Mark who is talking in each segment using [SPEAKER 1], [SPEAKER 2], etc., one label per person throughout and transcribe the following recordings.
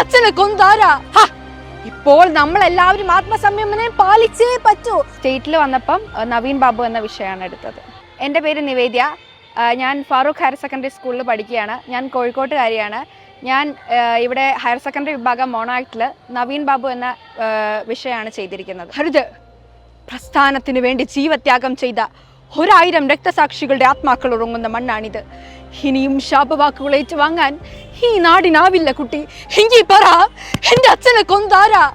[SPEAKER 1] അച്ഛനെ കൊന്നാരാ ഹ! ഇപ്പോൾ നമ്മൾ എല്ലാവരും ആത്മസംയമനം പാലിച്ചേ പറ്റൂ. സ്റ്റേറ്റിൽ വന്നപ്പം നവീൻ ബാബു എന്ന വിഷയമാണ് എടുത്തത്. എന്റെ പേര് നിവേദ്യ. ഞാൻ ഫാറൂഖ് ഹയർ സെക്കൻഡറി സ്കൂളിൽ പഠിക്കുകയാണ്. ഞാൻ കോഴിക്കോട്ടുകാരിയാണ്. ഞാൻ ഇവിടെ ഹയർ സെക്കൻഡറി വിഭാഗം മോണാക്ടിൽ നവീൻ ബാബു എന്ന വിഷയമാണ് ചെയ്തിരിക്കുന്നത്. ഹരിത് പ്രസ്ഥാനത്തിന് വേണ്ടി ജീവത്യാഗം ചെയ്ത ഒരായിരം രക്തസാക്ഷികളുടെ ആത്മാക്കൾ ഉറങ്ങുന്ന മണ്ണാണിത്. ഇനിയും ശാപവാക്കുകൾ ഏറ്റുവാങ്ങാൻ ഈ നാടിനാവില്ല കുട്ടി. എങ്കി പറ എന്റെ അച്ഛനെ കൊന്നാരാ?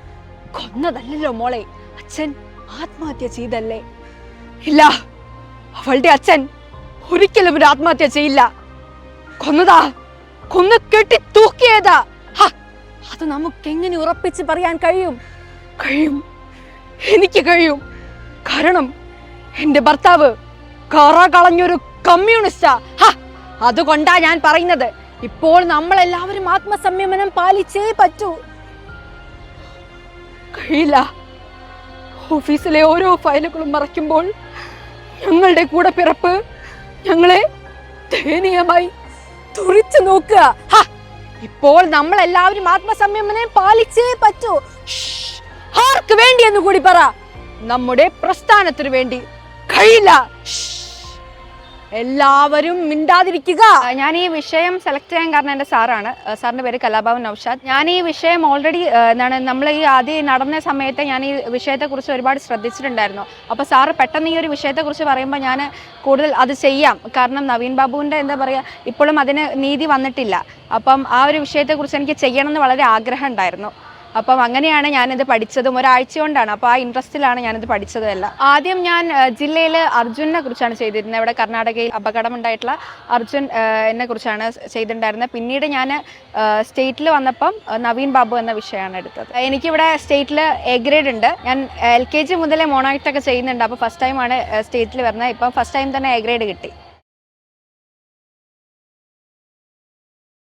[SPEAKER 1] കൊന്നതല്ലല്ലോ മോളെ. അച്ഛൻ ആത്മഹത്യ ചെയ്തല്ലേ? ഇല്ല അവളുടെ അച്ഛൻ ഒരിക്കലും ഒരു ആത്മഹത്യ ചെയ്യില്ല. കൊന്നതാ കൊന്നു കെട്ടി തൂക്കിയതാ. അത് നമുക്ക് എങ്ങനെ ഉറപ്പിച്ച് പറയാൻ കഴിയും? കഴിയും. എനിക്ക് കഴിയും. കാരണം എന്റെ ഭർത്താവ് കറ കളഞ്ഞൊരു കമ്മ്യൂണിസ്റ്റാ. അതുകൊണ്ടാ ഞാൻ പറയുന്നത്. ഇപ്പോൾ നമ്മൾ എല്ലാവരും ആത്മസംയമനം പാലിച്ചേ പറ്റൂ. കഴിയില്ല. ഓഫീസിലെ ഓരോ ഫയലുകളും മറയ്ക്കുമ്പോൾ ഞങ്ങളുടെ കൂടെ പിറപ്പ് ഞങ്ങളെ ദയനീയമായി തുറിച്ചു നോക്കുക. ഇപ്പോൾ നമ്മൾ എല്ലാവരും ആത്മസംയമനം പാലിച്ചേ പറ്റൂ. ആർക്ക് വേണ്ടി എന്ന് കൂടി പറ. നമ്മുടെ പ്രസ്ഥാനത്തിനു വേണ്ടി. കഴിയില്ല എല്ലാവരും മിണ്ടാതിരിക്കുക. ഞാൻ ഈ വിഷയം സെലക്ട് ചെയ്യാൻ കാരണം എന്റെ സാറാണ്. സാറിന്റെ പേര് കലാഭവൻ നൌഷാദ്. ഞാൻ ഈ വിഷയം ഓൾറെഡി എന്താണ് നമ്മൾ ഈ ആദ്യം നടന്ന സമയത്ത് ഞാൻ ഈ വിഷയത്തെക്കുറിച്ച് ഒരുപാട് ശ്രദ്ധിച്ചിട്ടുണ്ടായിരുന്നു. അപ്പോൾ സാറ് പെട്ടെന്ന് ഈ ഒരു വിഷയത്തെക്കുറിച്ച് പറയുമ്പോൾ ഞാൻ കൂടുതൽ അത് ചെയ്യാം. കാരണം നവീൻ ബാബുവിന്റെ എന്താ പറയുക ഇപ്പോഴും അതിന് നീതി വന്നിട്ടില്ല. അപ്പം ആ ഒരു വിഷയത്തെക്കുറിച്ച് എനിക്ക് ചെയ്യണമെന്ന് വളരെ ആഗ്രഹം ഉണ്ടായിരുന്നു. അപ്പം അങ്ങനെയാണ് ഞാനിത് പഠിച്ചതും ഒരാഴ്ച കൊണ്ടാണ്. അപ്പോൾ ആ ഇൻട്രസ്റ്റിലാണ് ഞാനിത് പഠിച്ചതും എല്ലാം. ആദ്യം ഞാൻ ജില്ലയിൽ അർജുനെ കുറിച്ചാണ് ചെയ്തിരുന്നത്. ഇവിടെ കർണാടകയിൽ അപകടമുണ്ടായിട്ടുള്ള അർജുൻ എന്നെ കുറിച്ചാണ് ചെയ്തിട്ടുണ്ടായിരുന്നത്. പിന്നീട് ഞാൻ സ്റ്റേറ്റിൽ വന്നപ്പം നവീൻ ബാബു എന്ന വിഷയമാണ് എടുത്തത്. എനിക്കിവിടെ സ്റ്റേറ്റിൽ എ ഗ്രേഡ് ഉണ്ട്. ഞാൻ എൽ കെ ജി മുതലേ മോണാക്ട് ഒക്കെ ചെയ്യുന്നുണ്ട്. അപ്പോൾ ഫസ്റ്റ് ടൈമാണ് സ്റ്റേറ്റിൽ വരുന്നത്. ഇപ്പം ഫസ്റ്റ് ടൈം തന്നെ എ ഗ്രേഡ് കിട്ടി.